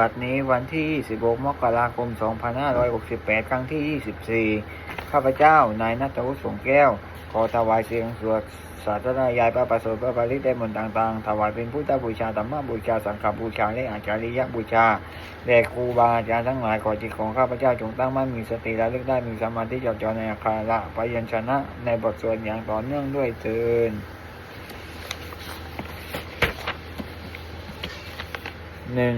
บัดนี้วันที่ 26 มกราคม 2568 ครั้งที่ 24 ข้าพเจ้า นายนัทวุฒิสงแก้ว ขอถวายเสียงสวดสาธารณายายพระประสริฐพระบริตได้มนต่างๆ ถวายเป็นพุทธบูชาธรรมบูชา สังฆบูชา และอาจาริยบูชาแด่ครูบาอาจารย์ทั้งหลายขอจิตของข้าพเจ้าจงตั้งมั่นมีสติระลึกได้มีสมาธิจดจ่อในอาคาระพยัญชนะ ในบทสวดอย่างต่อเนื่องด้วยเทินหนึ่ง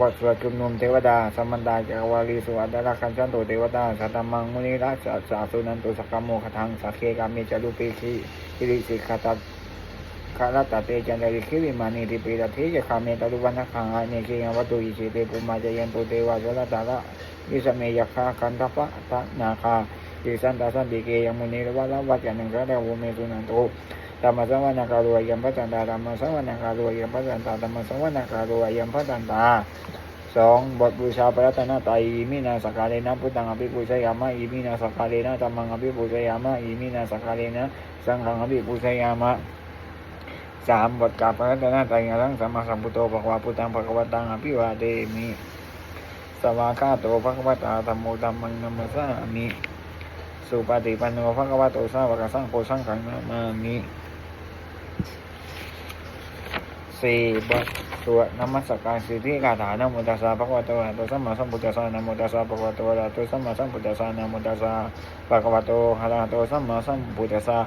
บทสวดชุมนุมเทวดาสมมันดาจักวาลีสวัสดาราคันชันโตเทวดาสัตตมังมุนิราชสาสุนันตุสกกมโมคทังสักเคกามิจารุปีคีปิริสิกขตัตคารตเตจันเดริคิวิมานิติปิระเทจะคาเมตตุวันนักขังอาเนกิยังวัตุอิชิเตปุมาจยันตุเทวาสละตาระวิสเมยคาคันทปะตะนาคาติสันตาสันติเกยังมุนีรวะละวัจจันังกระเดวเมตุนันโต ธรรมสังวนาการุอายัมพระจันตาธรรมสังวนาการุอายัมพระจันตาธรรมสังวนาการุอายัมพระจันตาสองบทบูชาพระรัตนตรัยอิมินาสกกาเลนะพุทธังอภิปูชยามะอิมินาสกกาเลนะธรรมังอภิปูชยามะอิมินาสกกาเลนะสังฆังอภิปูชยามะสามบทกาพระรัตนตรัยอรังสัมมาสัมพุทโธภควาพุทธังภควตังอภิวาเดมิสวากาโตภควตาธรรมโมธรรมังนัมมสสามิสุปฏิปันโนภควโตสาวกสังโฆสังฆังนามามิ สี่บทสวดนมัสการสิทธิคาถานะโมตัสสะภะคะวะโตอะระหะโตสัมมาสัมพุทธัสสะนะโมตัสสะภะคะวะโตอะระหะโตสัมมาสัมพุทธัสสะนะโมตัสสะภะคะวะโตอะระหะโตสัมมาสัมพุทธัสสะ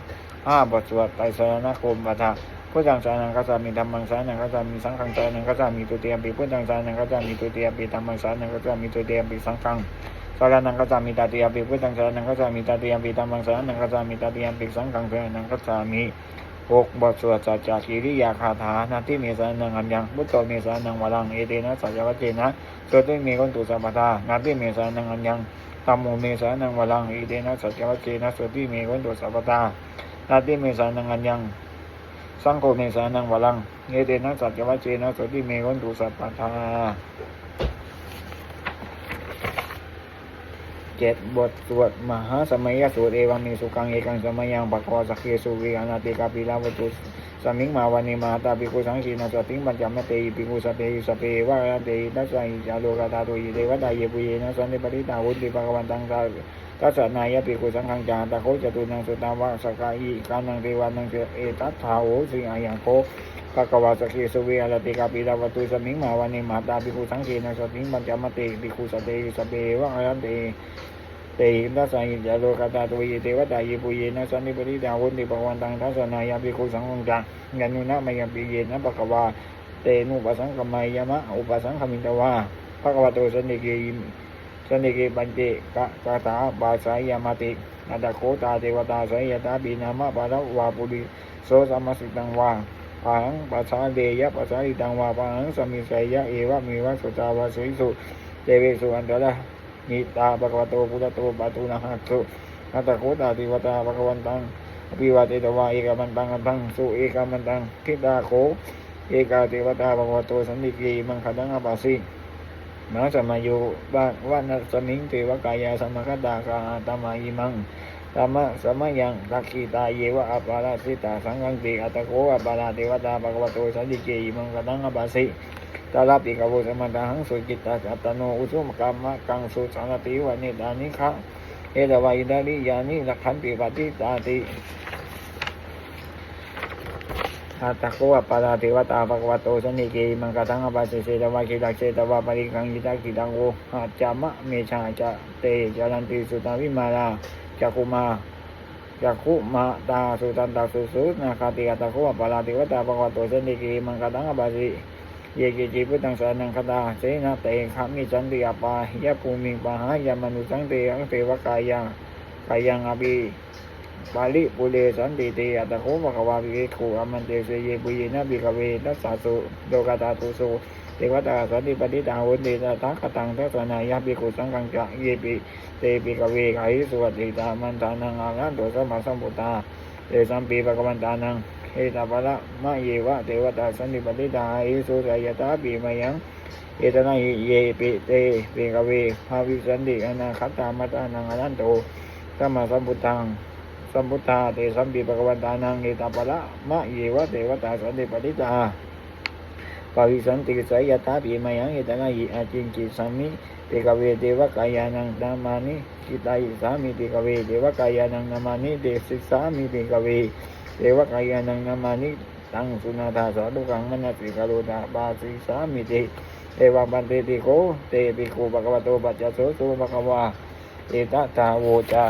ห้าบทสวดไตรสรณคมปะทะพุทธังสานังกัจจามิธรรมังสานังกัจจามิสังฆังสานังกัจจามิตุเตียมปิพุทธังสานังกัจจามิตุเตียมปิธรรมังสานังกัจจามิตุเตียมปิสังฆังสารนังกัจจามิตาเตียมปิพุทธังสานังกัจจามิตาเตียมปิธรรมังสานังกัจจามิตาเตียมปิสังฆังสานังกัจจามิ หกบทสวดสัจจกิริยาคาถานาที่มีสานังอัญญังพุทโธมีสานังวรังเอเตนะสัจวัจเจนะสวดด้วยมีคนตุสัพพทานาที่มีสานังอัญญังธรรมโมมีสานังวรังเอเตนะสัจวัจเจนะสวดที่มีคนตุสัพพทานาที่มีสานังอัญญังสังโฆมีสานังวรังเอเตนะสัจวัจเจนะสวดที่มีคนตุสัพพทา เจ็ดบทสวดมหาสมัยสูตรเอวังมีสุขังเอกังสมัยยังปักวาสักเคสุวิอนาติกาปิลาวตุสมิงมาวันนิมาตาปิกุสังสีนาสติงปัญจมเตปิกุสเตยสเปวะเตนัสสัยจาโลกาตาตุยเทวดาเยปุเยนะสันติปริตาวุติภกวันตังตาทัสนายปิกุสังขังจาตะโคจตุนังสุตาวะสกายกานังเทวานังเอตัตถาโอสิอายังโคภะคะวาสกเคสุเวอรติกาปิลาวตุสมิงมาวันนิมาตาปิกุสังสีนาสติงปัญจมเตปิกุสเตยสเปวะเต เตหินัสสัยจาโลกาตาตุยเทวตายปุเยนะสันนิปริตาวุติปวันตังทัสนายาปิคุสังฆจังยานุนะมยปิเยนะปะกวาเตนุปสังกมายมะอุปสังขมินตวาภะคะวะโตสนนิเกยิสนนิเกปัญเจกะกาตาบาสายามาตินาตโคตาเทวตาสายตาบินามะปะระวาปุริโสสัมมสิตังวาปังปัสสาเดยะปัสสาริตังวาปังสมิสัยยะเอวะมีวะสุตาวาสุิสุเตเวสุอันตระ นิตาภควโตพุทธโตปาตุนะหัสสุนัตโคตาติวตาภควันตังอภิวาเตตวาเอกมันตังอันตังสุเอกมันตังคิตาโคเอกาเทวตาภควโตสันติกีมังคดังอปัสสิมาสมายุบาวันัสมิงเทวกายาสมคตากาตมาอิมังธรรมะสมยังรักขีตาเยวะอปาราสิตาสังกังติอัตโกอปาราเทวตาภควโตสันติกีมังคดังอปัสสิ ตาลาปิกาโวสมาตังสุจิตตาจัตโนอุสุมกรรมะกังสุสังติวานิดานิคะเอตวายิดานิยานิลักขันติปฏิตาติอาตะโกะปาราเทวตาภควโตสนิเกมังกตังอปัสสิเสตวะคิตักเสตวะปริกังยิตาคิตังโวอาจามะเมชาจะเตจารันติสุตาวิมาลาจักุมาจักขุมาตาสุตันตาสุสุนาคาติอัตะโกะปาราเทวตาภควโตสนิเกมังกตังอปัสสิ เยกิจิพุทธังสานังคตาเสนาเตขามิจันติอปายะภูมิปะหายามนุสังเตอังเทวกายังกายังอภิปาลิปุเรสันติเตอัตโคภะควาภิกขุอมันเตเสเยปุเยนะภิกเวนัสสาสุโลกาตาตุสุเทวตาสันติปฏิตาวุติตาทัคตังทัสนายะภิกุสังฆังจะเยปิเตภิกเวไขสุวัติตามันตานังอารันโตสมมาสัมพุทธาเตสัมปีภะกวันตานัง เอตาปะละมะเยวะเทวตาสันติปฏิตาอิสุสายตาปีมายังเอตนะหิเยปิเตเปกเวภาวิสันติอนาคตามัตานังอนันโตสัมมาสัมพุทธังสัมพุทธาเตสัมปีภะคะวันตานังเอตาปะละมะเยวะเทวตาสันติปฏิตาปวิสันติสยตาปิมายังเอตนะหิอาจินจิสัมมิเตกเวเทวกายานังนามานิกิตายิสามิเตกเวเทวกายานังนามานิเตสิสามิเตกเว เทวกายานังนามานิตังสุนาธาสาธุกังมนัสสิกโรธาบาสิสามิเตเอวังปันเตติโกเตปิโกภะคะวะโตปัจจโสสุภะคะวาเอตตาโวจา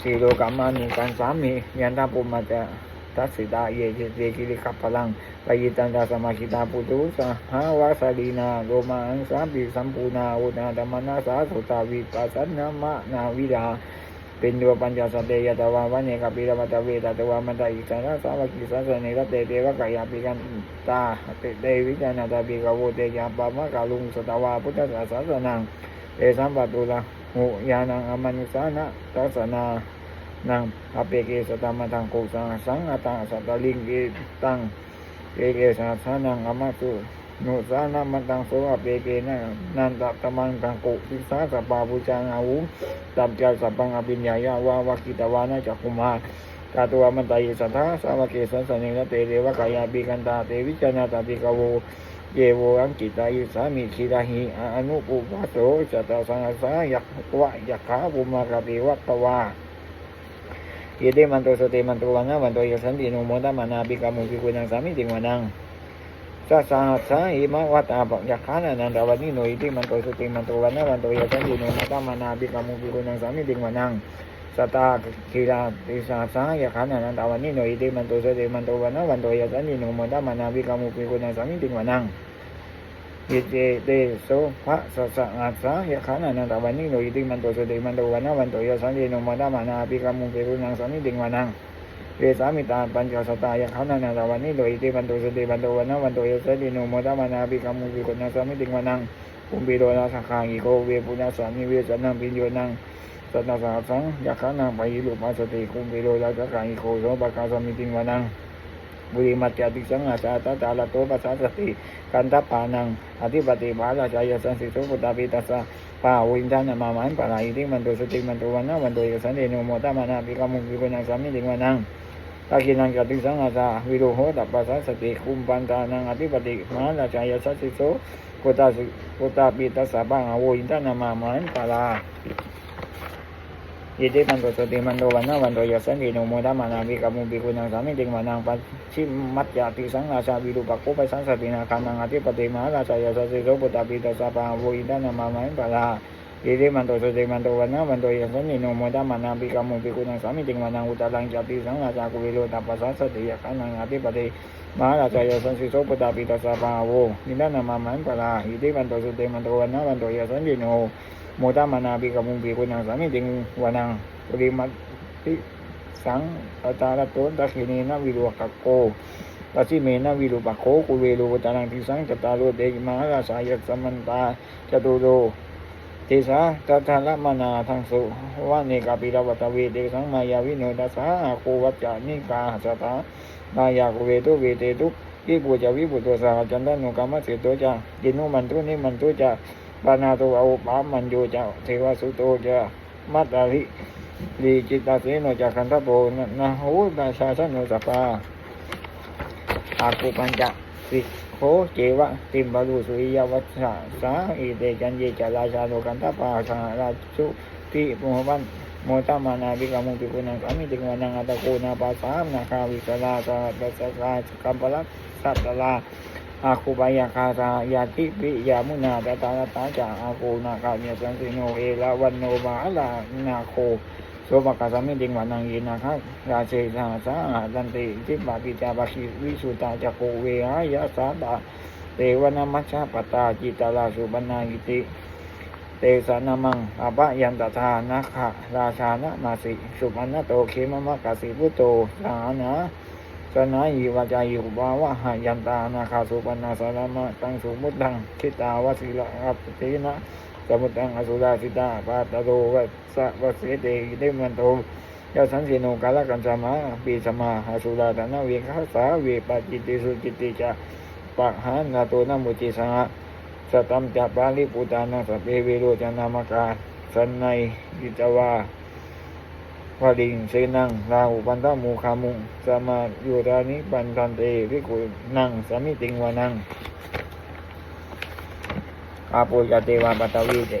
สีโลกามานุกันสามียันตาปุมาจะทัสสิตาเยเจเตกิริขับพลังปยิตันตาสมาคิตาปุตุสหาวาสาลีนาโรมาอังสาปิสัมปูนาอุนาธรรมนาสาสุตาวิปัสสนามะนาวิดา ป็นโยปัญจสเตยตวาวันเนกปิรวัตเวตตวามันตาอิสาสาวกิสัสเนรเตเตวะกายาปิกันตาเตเตวิจานาตาปิกโวเตยาปามะกาลุงสตวาพุทธศาสนังเอสัมปตุลาหุยานังอมนุสานะทัสนานางอเปเกสตามาทังโกสังสังอตังสัตตลิงเกตังเอเกสาสานังอมัสุ โนสานามันตังโสวาเปเกนะนันตะตะมังตังกุสิสาสปาบูชางาวุตัมจาสัปังอภิญญาวาวากิตวานะจักคุมากาตัวมันตายสัทธาสาวเกสันสนิงเตเรวะกายาบีกันตาเตวิจนาตาติกโวเยโวอังกิตายุสามีคิดาหิอนุปุวัสโตจตตาสังสายักวะยักขาบุมากาติวัตตวาเยเดมันโตสเตมันโตวันะมันโตยสันติโนโมตมานาบิกามุกิกุนังสามิติงวนัง สาสาสาหิมาวัตอาบังยักขานันนันดาวันนี้หน่อยที่มันตัวสุติมันตัววันนั้นวันตัวยาจันยูโนมาตามานาบิกามุกุลนังสามีดิงวานังสตาคีราทิสาสายักขานันนันดาวันนี้หน่อยที่มันตัวสุติมันตัววันนั้นวันตัวยาจันยูโนมาตามานาบิกามุกุลนังสามีดิงวานังยิ่จเดโสภะสสะอาสาเหขานันตะวันนี้โดยดิมันโตสุดิมันโตวันนวันโตยสันเยนมาดงมานาปิกามุเปรุนังสันนิดิงวานัง เวสามิตาปัญจสตายะขานานาตาวันนี้โดยที่บันโตสติบันโตวันนะวันโตยสติโนโมตามานาบิกามุบิกนาสามิติงวานังปุมปิโดนาสังฆางิโกเวปุญญาสามิเวสนังปิโยนังสัตตาสาสังยะขานังปยิลุปัสติคุมปิโดนาสังฆางิโกโสปะกาสามิติงวานังบุริมัจจติสังอาสาตตาลโตปัสสติกันตปานังอธิปติบาลาจายสันสิโสปุตตาปิตัสสะปาวินทานามามันปะลาอิติมันโตสติมันโตวันนะวันโตยสันเดโนโมตามานาบิกามุบิโกนาสามิติงวานัง ตากินังกติสังอาตาวิโรโหตัปปัสสสติคุมปันตานังอธิปติมาราชายสัสสิโสโกตาสุตาปีตัสสะบังอาวุินทานามามันปาลายิติมันโตติมันโตวันนาวันโตยสันติโนโมดามานาวิกามุปิกุณังสามิติมานังปัจชิมัตยาติสังอาชาวิรูปักโคไปสังสตินาคานังอธิปติมาราชายสัสสิโสโกตาปีตัสสะบังอาวุินทานามามันปาลา เยเดมันโตโตเดีมันโตวันนั้นวันโตยังคนนี้โนโมดามานาปีกามุปิกุนังสามิจิงมันังอุตาลังจับปีสังอะจักวิโรตัปปัสสะติยะขันนังอาทิปะติมาละราชยสันสิโสปตาปิตาสาปาโวนิดานามามันปลาเยเดมันโตโตเดีมันโตวันนั้นวันโตยังสันยิโนโมดามานาปีกามุปิกุนังสามิจิงวันังปริมาติสังอาตาะตุนตะขินีนาวิโรกโกปัสิเมนะวิรุปะโคกุเวโรตานังทิสังจตารุเดยมาละราชยัมมันตาจตุโร เทสาตัทาลมนาทังสุวาเนกาปิรวัตเวเตสังมายาวิโนดัสสาโกวัจจานิกาสตามายากเวตุเวเตตุกิปุจาวิปุตโตสาจันตานุกรรมเสโตจาจินุมันตุนิมันตุจาปานาโตเอาปามันโยจะเทวสุโตจะมัตตาริลีจิตตาเสโนจะคันทโบนะโหตาชาชนโนสปาอากุปัญจะ สิโคเจวะติมบาลุสุริยวัชสะสาอิเตจันเยจะราชาโลกันทปาสาราชุติปุหวันโมตามานาบิกามุปิกุนังสามิติงวานังอัตโกนาปาสามนาคาวิสลาสาปัสสลากัมปลัสสัตตลาอาคูบายาคาตายาติปิยามุนาตตาตาจาอาคูนาคาเมียสันสิโนเอลาวันโนบาลานาโค โสภกาสามิดิงวานังยีนาคาราเชสาสาดันติจิปาปิจาบาคิวิสุตาจักโกเวหายาสาตาเตวนามัชฌาปตาจิตาลาสุบนายิติ เตสานามังอภยันตทานาคาราชานะมาสิ สุปันนโตเคมมะกาสิพุโตสานะสนายีวาจายุบาวะหายันตานาคาสุปันนาสารามะตังสุมุตังคิตาวสิละอัปตินะ สมุตังอสุราสิตาปาตโรวัสะวสเสเตเดมันโตยาสันสิโนกาลกันสมาปีสมาอสุราตนะเวคาสาเวปจิติสุจิติจาปะหานาโตนะมุจิสังะสตัมจัปาลิปุตานังสพเพเวโรจนามกาสันในกิจวาวดิงเสนังราหุปันตมูคามุงสมายุรานิปันทันเตวิกุนังสมิติงวานัง อาปุยเตวาปตวิเต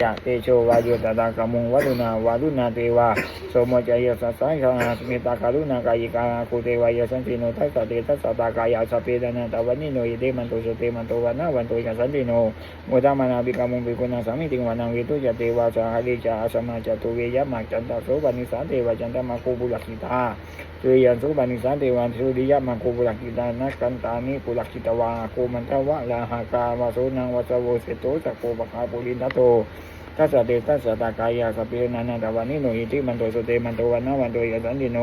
จะเตโชวายุตตากมุงวัลุนาวาลุนาเตวาโสมจายสัสสังฆาสมิตากาลุนากายิกาคุเตวายสันติโนทัสสเตทัสสตากายาสเปดานาตวันนิโนยเตมันโตสเตมันโตวันนาวันโตยัสันติโนมุตามานาบิกามุงบิกุณาสามิติงวานังวิตุจเตวาสาหริจาสมาจตุเวยยะมาจันตโสบานิสาเทวาจันตมาคูบุลกิตา สุริยันโสบานิสาเทวาสุริยะมาคูบุลักขิตานักันตานิปุลักขิตวาโกมันทวะลาหากาวาโสนังวัสโวเสโตสักโกปะคาปุรินทโตทัสสะเตทัสสะตากายาสเปนันตวานิโนอิติมันโตสุเตมันโตวันนาวันโตยสันติโน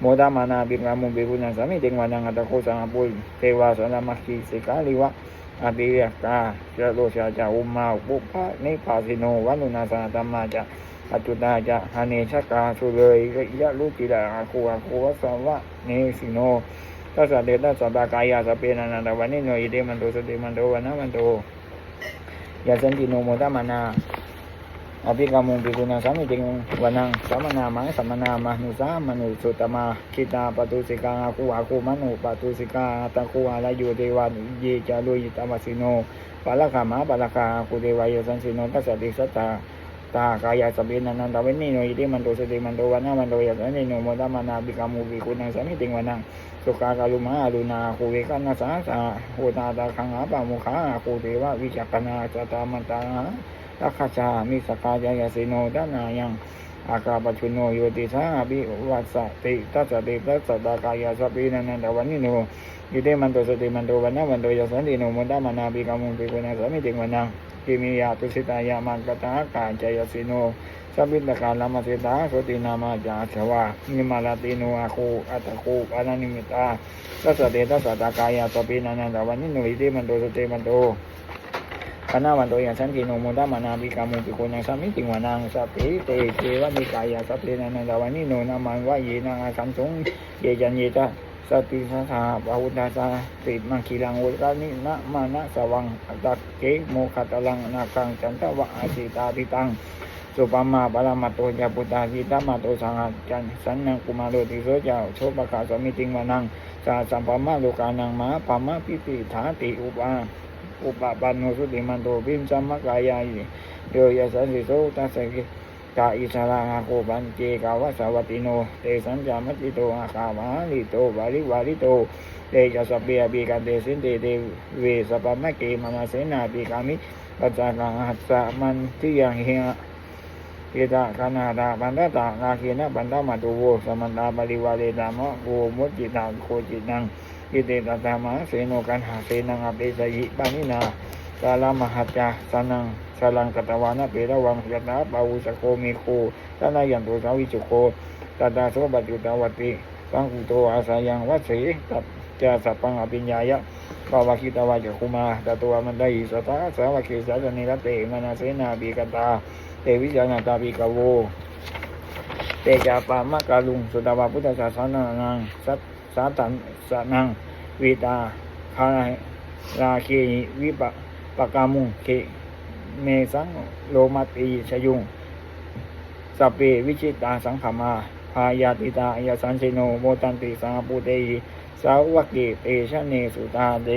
โมตามานาบิกามุงบิกุณาสามิติงวานังอัตโคสังปุยเทวาสนามัคคีสิกาลิวะอภิยกาเจโลชาจาอุมาอุปะนิพาสิโนวันุนาสาธรรมาจะ ปัจจุตาจะหาเนชกาสุเลยยะลุกิดาอาคูอาคูวัสวะเนสิโนทัสสะเดตัสสะตากายาสเปนันตวันนิโนอิเดมันโตสติมันโตวันนะมันโตยาสันติโนโมตมานาอภิกามุงปิกุณาสามิติงวันังสัมมนามังสัมมนามานุสามนุสุตมาคิตาปตุสิกาอาคูอาคูมนุปตุสิกาตะคูอาลายุเทวันเยจาลุยตามสิโนปาลคามาปาละคาคุเดวายสันสิโนทัสสะติสัตตา ตากายสเปนันนันตเวนิโนอิติมันโตสติมันโตวันนามันโตยัสนิโนโมตมานาบิกามุบิกุณังสามิติงวันังสุขากาลุมาอรุณาคูเวกันาสาสาโหตาตาคังหาปามุขาคูเทวะวิจักนาจตามันตาหาลักขจามิสกายายาสิโนดานายังอากาปชุโนโยติสาบิวัสสติทัสสติทัสสตากายสเปนันนันตวันนิโน ยิเตมันโตสติมันโตวันนะวันโตยสันติโนมุตตมานาปิกามุปิกุณาสามิติวันนังกิมิยาตุสิตายามันกตากาจายสิโนสัพพิตกาลามาสิตาสตินามาจาสวานิมาลาติโนอาคูอัตคูอานานิมิตาตัสสเตตัสสะตากายาสปินันันตวันนิโนยิเตมันโตสติมันโตคณะวันโตยังสันติโนโมตามานาบิกามุปิโกนังสามิติวานังสัพเพเตเทวนิกายาสัพเพนันตวันนิโนนามันวะเยนังอาสัมสงเยจันเยตา สติสัทธาปะหุตาสาติมังคีลังวุตานินะมานะสวังอัตะเกโมขัตลังนาคังจันทวะอาจิตาติตังสุปมาปรมาโตยาปุตตาจิตามาโตสังฆจันสันนังกุมารโรติโสเจ้าโชปะกาสมิติงวานังสาสัมปมาโลกานังมาปมาปิปิธาติอุปาอุปปันโนสุติมันโตพิมสัมมกายายโยยสันติโสตัสสกิ กาอิสราหาโกบันเจกาวสวัติโนเตสัญจามัจจิโตอาคามาลิโตวาริวาริโตเตจัสเปียปีกันเตสินเตเตเวสปะมะเกมานาเสนาปีกามิปัจจากังหัสสะมันทิยังเฮงเกตาคานาตาปันตตาอาเคนะปันตมาตุโวสมันตาปริวาเรตามะโกมุจิตาโคจิตังกิเตตตามะเสโนกันหาเสนังอเปสยิปานินา กาลามหัจจาสนังสลังกตวานะเประวังยตาปาวุสโคมีโคตนายันโตสาวิจุโคตตาโสบัติตาวติสังกุโตอาสายังวัสีตับจาสัพพังอภิญญายะปาวาคิตาวาจคุมาตตัวมันได้สตาสาวกิสาจนิรเตมนาเสนาบีกตาเตวิจานาตาบีกโวเตจาปามะกาลุงสุตาวาพุทธศาสนานังสัตสาตันสนังวิตาคาราเควิปะ ปะกามุงเคเมสังโลมาตีชยุงสพเปวิชิตาสังขมาพายาติตายาสันเชโนโมตันติสังปุเตยสาวกเกเตชะเนสุตาเด